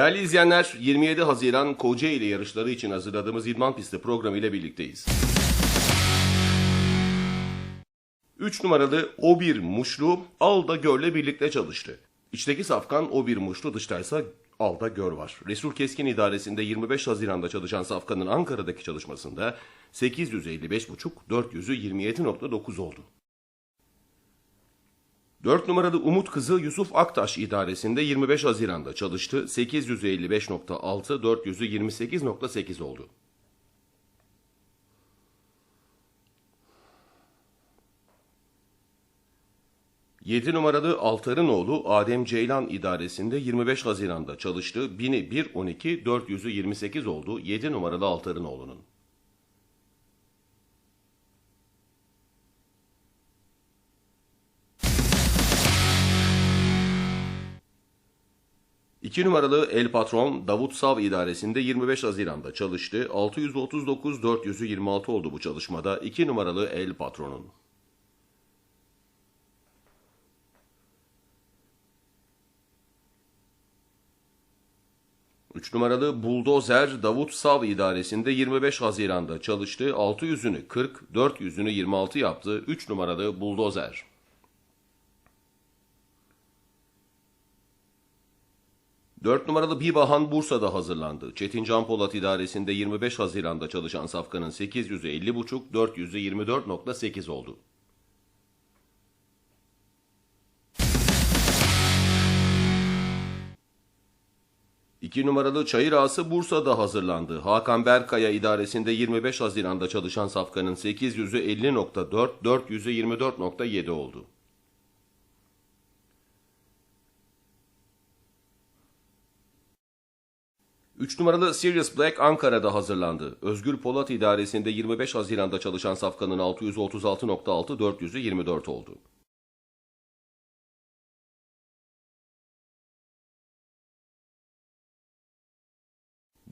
Değerli izleyenler, 27 Haziran Kocaeli yarışları için hazırladığımız İdman Pisti programı ile birlikteyiz. 3 numaralı O1 Muşlu Alda Gör'le birlikte çalıştı. İçteki safkan O1 Muşlu, dıştaysa Alda Gör var. Resul Keskin idaresinde 25 Haziran'da çalışan safkanın Ankara'daki çalışmasında 855,5, 400'ü 27.9 oldu. 4 numaralı Umut Kızı Yusuf Aktaş idaresinde 25 Haziran'da çalıştı. 855.6, 400'ü 28.8 oldu. Yedi numaralı Altar'ın oğlu Adem Ceylan idaresinde 25 Haziran'da çalıştı. 1000'i 1, 12, 400'ü 28 oldu. 7 numaralı Altar'ın oğlunun. 2 numaralı El Patron Davut Sav idaresinde 25 Haziran'da çalıştı. 639 400'ü 26 oldu bu çalışmada 2 numaralı El Patron'un. Üç numaralı Buldozer Davut Sav idaresinde 25 Haziran'da çalıştı. 600'ünü 40, 400'ünü 26 yaptı. 3 numaralı Buldozer. 4 numaralı Bibahan Bursa'da hazırlandı. Çetin Can Polat idaresinde 25 Haziran'da çalışan safkanın 850,5, 400'ü 24.8 oldu. İki numaralı Çayır Ağası Bursa'da hazırlandı. Hakan Berkaya idaresinde 25 Haziran'da çalışan safkanın 800'ü 50.4, 400'ü 24.7 oldu. 3 numaralı Sirius Black Ankara'da hazırlandı. Özgür Polat idaresinde 25 Haziran'da çalışan safkanın 636.6 400'ü 24 oldu.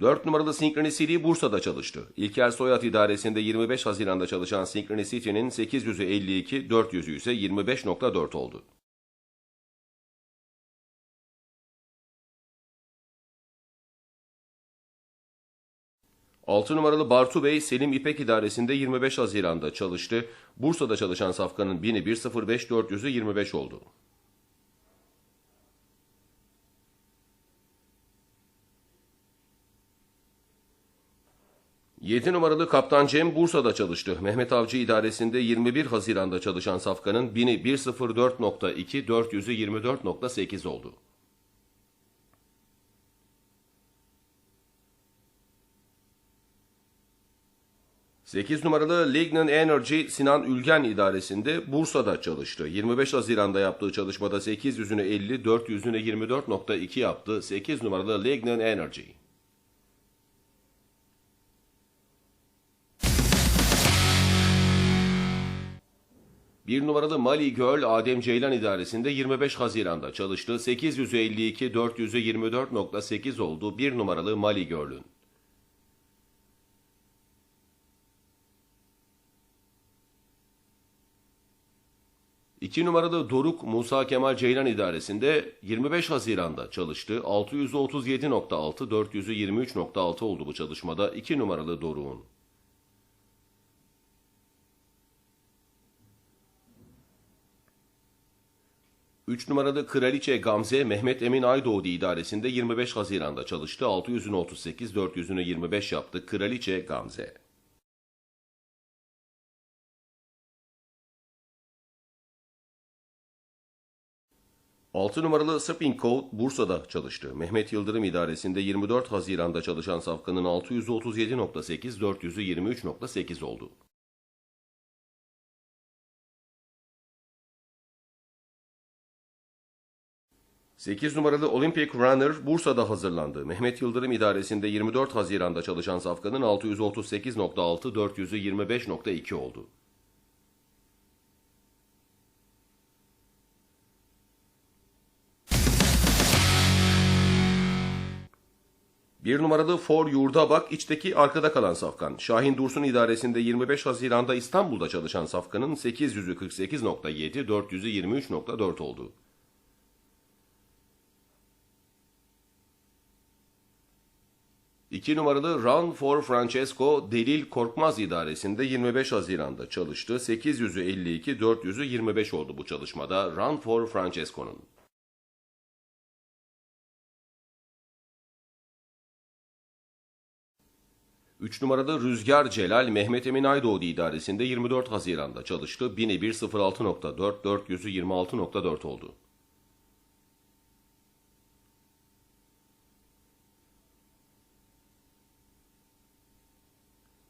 Dört numaralı Synchronicity Bursa'da çalıştı. İlker Soyat idaresinde 25 Haziran'da çalışan Synchronicity'nin 800'ü 52, 400'ü ise 25.4 oldu. 6 numaralı Bartu Bey Selim İpek idaresinde 25 Haziran'da çalıştı. Bursa'da çalışan safkanın 1000'i 105 400'ü 25 oldu. Yedi numaralı Kaptan Cem Bursa'da çalıştı. Mehmet Avcı idaresinde 21 Haziran'da çalışan safkanın 1000'i 104.2 400'ü 24.8 oldu. 8 numaralı Lignan Energy Sinan Ülgen idaresinde Bursa'da çalıştı. 25 Haziran'da yaptığı çalışmada 800'ünü 50, 400'ünü 24.2 yaptı. 8 numaralı Lignan Energy. Bir numaralı Mali Göl Adem Ceylan idaresinde 25 Haziran'da çalıştı. 852, 400'ü 24.8 oldu. Bir numaralı Mali Göl'ün. 2 numaralı Doruk Musa Kemal Ceylan idaresinde 25 Haziran'da çalıştı. 637.6, 400'ü 23.6 oldu bu çalışmada 2 numaralı Doruk'un. Üç numaralı Kraliçe Gamze Mehmet Emin Aydoğdu idaresinde 25 Haziran'da çalıştı. 600'ünü 38, 400'ünü 25 yaptı. Kraliçe Gamze. 6 numaralı Spin Code Bursa'da çalıştı. Mehmet Yıldırım idaresinde 24 Haziran'da çalışan safkanın 637.8, 400'ü 23.8 oldu. Sekiz numaralı Olympic Runner Bursa'da hazırlandı. Mehmet Yıldırım idaresinde 24 Haziran'da çalışan safkanın 638.6, 400'ü 25.2 oldu. Bir numaralı For Yurda Bak içteki arkada kalan safkan. Şahin Dursun idaresinde 25 Haziran'da İstanbul'da çalışan safkanın 800'ü 48.7, 400'ü 23.4 oldu. 2 numaralı Run for Francesco Delil Korkmaz idaresinde 25 Haziran'da çalıştı. 800'ü 52, 400'ü 25 oldu bu çalışmada Run for Francesco'nun. 3 numaralı Rüzgar Celal Mehmet Emin Aydoğdu idaresinde 24 Haziran'da çalıştı. 1001 06.4, 400'ü 26.4 oldu.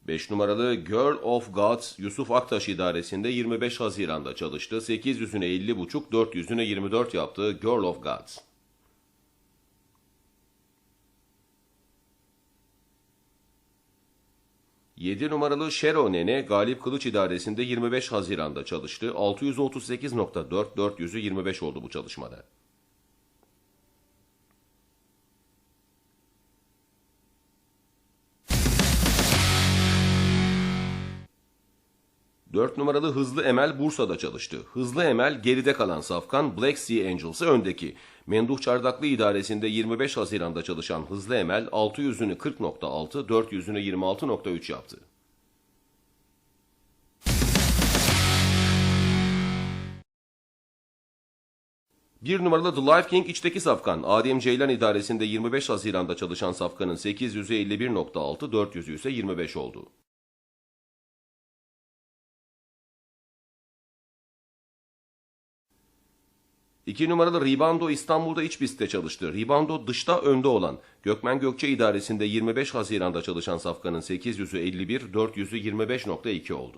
5 numaralı Girl of Gods Yusuf Aktaş idaresinde 25 Haziran'da çalıştı. 800'üne 50.5, 400'üne 24 yaptı Girl of Gods. 7 numaralı Şero Nene Galip Kılıç idaresinde 25 Haziran'da çalıştı. 638.4, 400'ü 25 oldu bu çalışmada. 4 numaralı Hızlı Emel Bursa'da çalıştı. Hızlı Emel geride kalan safkan Black Sea Angels'ı öndeki. Menduh Çardaklı idaresinde 25 Haziran'da çalışan Hızlı Emel 600'ünü 40.6, 400'ünü 26.3 yaptı. Bir numaralı The Life King içteki safkan. Adem Ceylan idaresinde 25 Haziran'da çalışan safkanın 800'ü 51.6, 400'ü ise 25 oldu. 2 numaralı Ribando İstanbul'da iç pistte çalıştı. Ribando dışta önde olan. Gökmen Gökçe idaresinde 25 Haziran'da çalışan safkanın 800'ü 51, 400'ü 25.2 oldu.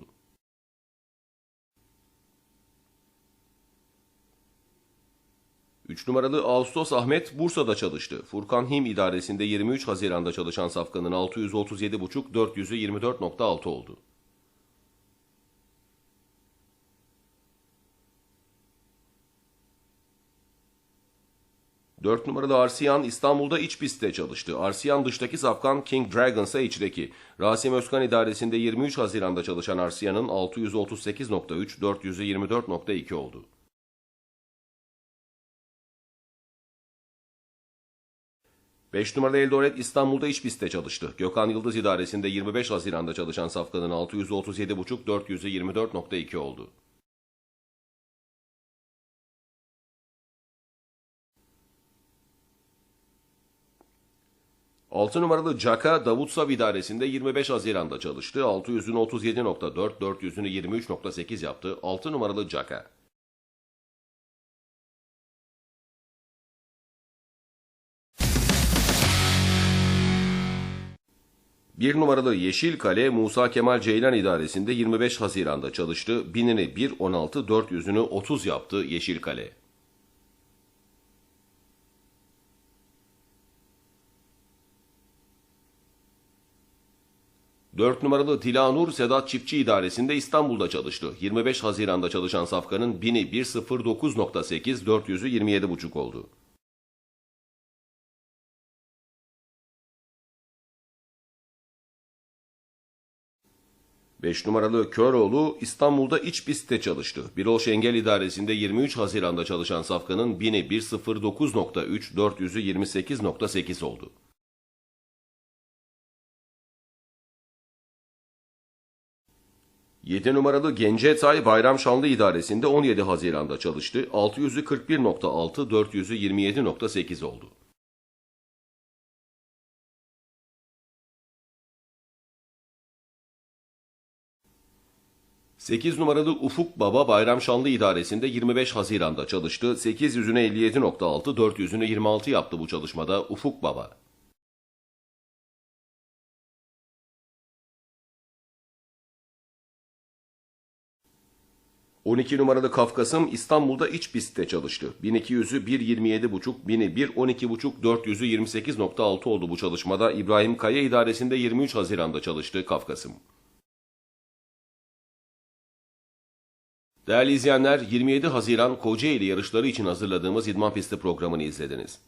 Üç numaralı Ağustos Ahmet Bursa'da çalıştı. Furkan Him idaresinde 23 Haziran'da çalışan safkanın 637.5, 400'ü 24.6 oldu. 4 numaralı Arsiyan İstanbul'da iç pistte çalıştı. Arsiyan dıştaki safkan King Dragons'a içteki. Rasim Özkan idaresinde 23 Haziran'da çalışan Arsiyan'ın 638.3, 400'ü 24.2 oldu. Beş numaralı Eldoret İstanbul'da iç pistte çalıştı. Gökhan Yıldız idaresinde 25 Haziran'da çalışan safkanın 637.5, 400'ü 24.2 oldu. 6 numaralı Caka Davutsav idaresinde 25 Haziran'da çalıştı. 600'ünü 37.4, 400'ünü 23.8 yaptı. 6 numaralı Caka. Bir numaralı Yeşil Kale Musa Kemal Ceylan idaresinde 25 Haziran'da çalıştı. Binini 1.16, 400'ünü 30 yaptı Yeşil Kale. 4 numaralı Dilanur Sedat Çiftçi İdaresi'nde İstanbul'da çalıştı. 25 Haziran'da çalışan safkanın 1000'i 109.8, 400'ü 27.5 oldu. Beş numaralı Köroğlu İstanbul'da iç pistte çalıştı. Birol Şengel İdaresi'nde 23 Haziran'da çalışan safkanın 1000'i 109.3, 400'ü 28.8 oldu. 7 numaralı Gencetay Bayram Şanlı İdaresi'nde 17 Haziran'da çalıştı. 600'ü 41.6, 400'ü 27.8 oldu. Sekiz numaralı Ufuk Baba Bayram Şanlı İdaresi'nde 25 Haziran'da çalıştı. 800'üne 57.6, 400'ünü 26 yaptı bu çalışmada Ufuk Baba. 12 numaralı Kafkasım İstanbul'da iç pistte çalıştı. 1200'ü 1.27.5, 1000'i 1.12.5, 400'ü 28.6 oldu bu çalışmada. İbrahim Kaya idaresinde 23 Haziran'da çalıştı Kafkasım. Değerli izleyenler 27 Haziran Kocaeli yarışları için hazırladığımız İdman Pisti programını izlediniz.